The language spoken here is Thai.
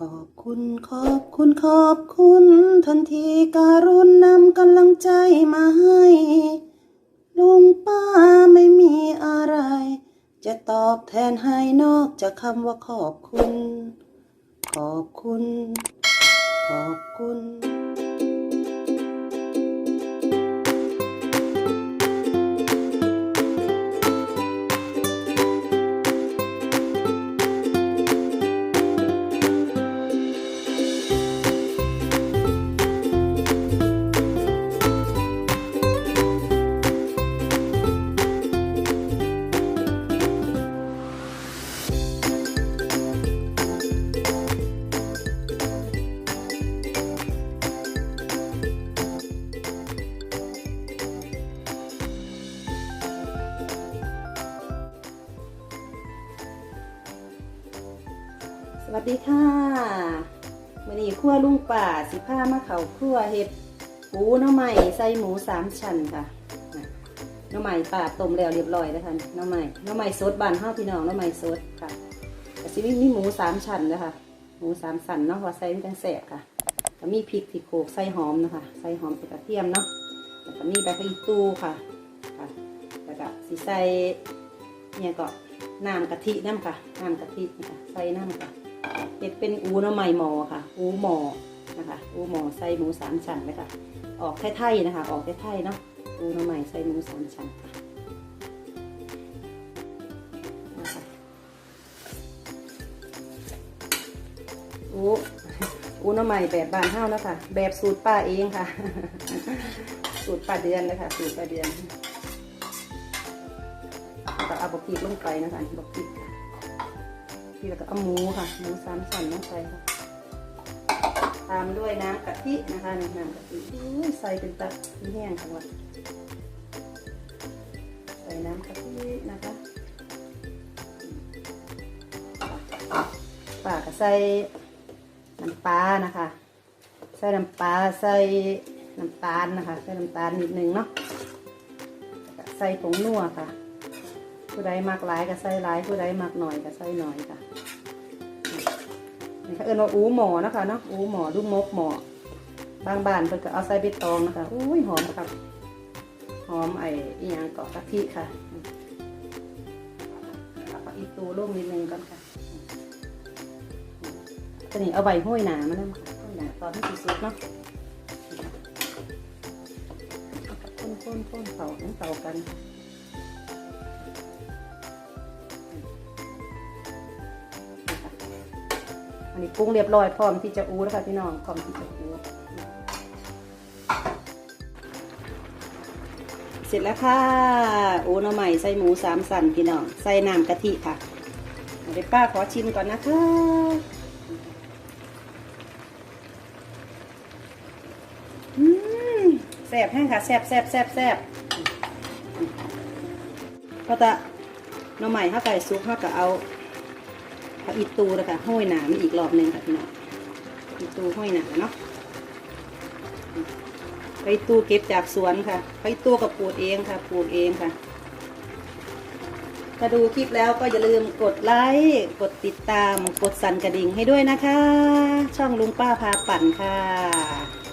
ขอบคุณขอบคุณขอบคุณทันทีการุณนำกำลังใจมาให้ลุงป้าไม่มีอะไร จะตอบแทนให้นอกจากคำว่าขอบคุณ ขอบคุณ ขอบคุณ วัสดีค่ะวันนี้ครัวลุงป่าสิผ้ามาเขาครัวเห็ดปูน้ำใหม่ใส่หมูสามชั้นค่ะน้ำใหม่ป่าต้มแล้วเรียบร้อยแล้วค่ะน้ำใหม่น้ำใหม่สดบานห้าพี่น้องน้ำใหม่สดค่ะแต่สิมีมีหมูสามชั้นนะคะหมูสามชั้นเนาะว่าใส่เป็นแสบค่ะก็มีพริกที่โขกใส่หอมนะคะใส่หอมใส่กระเทียมเนาะแล้วก็มีใบกะอีตูค่ะค่ะแล้วก็สิใส่เนี่ยก็น้ำกะทิน้ำค่ะน้ำกะทินะคะใส่น้ำค่ะ เห็ดเป็นอูน้ำใหม่หมอค่ะ อูหมอนะคะอูหมอใส่หมูสามชั้นเลยค่ะ ออกไทยๆนะคะ ออกไทยๆเนาะอูน้ำใหม่ใส่หมูสามชั้นค่ะอูอูน้ำใหม่แบบบานเท่าแล้วค่ะ แบบสูตรป้าเองค่ะ สูตรป้าเดือนเลยค่ะ สูตรป้าเดือนแล้วก็เอาบกพีกลงไปนะคะบกพีกค่ะ ทีแล้วก็เอาหมูค่ะหมูสามชั้นลงไปค่ะ ตามด้วยน้ำกะทินะคะน้ำกะทิอุ้ยใส่เป็นตักแห้งค่ะว่าใส่น้ำกะทินะคะป่าก็ใส่น้ำปลานะคะ ใส่น้ำปลาใส่น้ำตาลนะคะ ใส่น้ำตาลนิดนึงเนาะใส่ผงนัวค่ะ ผู้ใดมักหลายก็ใส่หลาย ผู้ใดมักหน่อยก็ใส่หน่อยค่ะนี่ค่ะเอิญว่าอูหมอนะคะเนาะอูหมอลูกมกหมอบางบ้านเพิ่นก็เอาใส่ใบตองนะคะอุ้ยหอมครับหอมไอ้อีหยังกาะกะทิค่ะเอาอีตูลงนิดนึงก่อนค่ะตัวนี้เอาใบห้อยหนามาแล้วค่ะห้อยหนาตอนที่สุดเนาะพ่นพ่นพ่นเผาทั้งเตากันอัน นี้ปรุงเรียบร้อยพร้อมที่จะอูแล้วค่ะพี่น้องพร้อมที่จะอูเสร็จแล้วค่ะอูหน่อใหม่ใส่หมูสามสันพี่น้อง ใส่น้ำกะทิค่ะเดี๋ยวป้าขอชิมก่อนนะคะแซ่บแห้งค่ะแซ่บแซ่บแซ่บแซ่บก็จะน่อใหม่ถ้าไก่ซุปถ้าก็เอา ผักอีตูนะคะห้อยหนามอีกรอบหนึ่งค่ะพี่น้องอีตูห้อยหนามเนาะไปตูเก็บจากสวนค่ะ ไปตูกับปลูกเองค่ะปลูกเองค่ะ ถ้าดูคลิปแล้วก็อย่าลืมกดไลค์กดติดตามกดสั่นกระดิ่งให้ด้วยนะคะ ช่องลุงป้าพาปั่นค่ะ